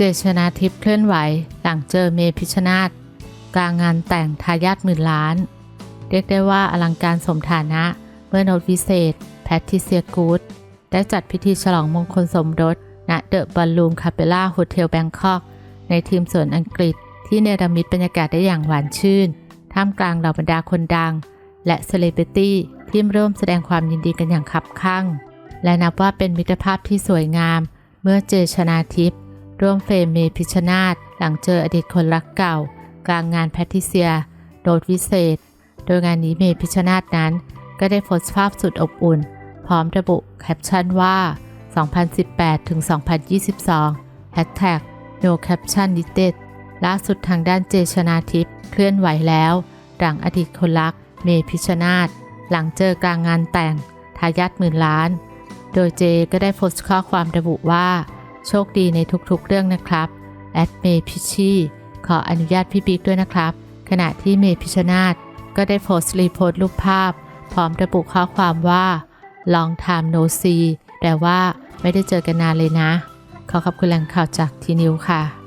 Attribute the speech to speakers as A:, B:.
A: เจชนาทิพย์เคลื่อนไหวหลังเจอเมพิชนาธกลางงานแต่งทายาทหมื่นล้าน เรียกได้ว่าอลังการสมฐานะเมื่อโนตวิเศษ แพททิเซียกูดได้จัดพิธีฉลองมงคลสมรสณเดอะบอลลูมคาเปล่าโฮเทลแบงคอกในทีมสวนอังกฤษ ที่เนรมิตบรรยากาศได้อย่างหวานชื่น ท่ามกลางเหล่าบรรดาคนดัง และเซเลบริตี้ที่ร่วมแสดงความยินดีกันอย่างคับคั่ง และนับว่าเป็นมิตรภาพที่สวยงาม เมื่อเจชนาทิพย์ ร่วมเฟรมเมพิชนาธหลังเจออดีตคนรักเก่า กลางงานแพทิเซีย โดดวิเศษ โดยงานนี้เมพิชนาธนั้น ก็ได้โพสต์ภาพสุดอบอุ่น พร้อมระบุแคปชั่นว่า 2018 ถึง 2022 Hashtag No Caption Needed ล่าสุดทางด้านเจชนาทิพย์เคลื่อนไหวแล้ว หลังอดีตคนรัก เมพิชนาธหลังเจอกลางงานแต่งทายาทหมื่นล้าน โดยเจก็ได้โพสต์ข้อความระบุว่า โชคดีในทุกๆเรื่องนะครับแอดเมพิชชีขออนุญาตพี่บิ๊กด้วยนะครับ ขณะที่เมพิชชนาธก็ได้โพสต์รีโพสต์รูปภาพ พร้อมระบุข้อความว่า long time no see แปลว่าไม่ได้เจอกันนานเลยนะ ขอขอบคุณแหล่งข่าวจากทีนิวค่ะ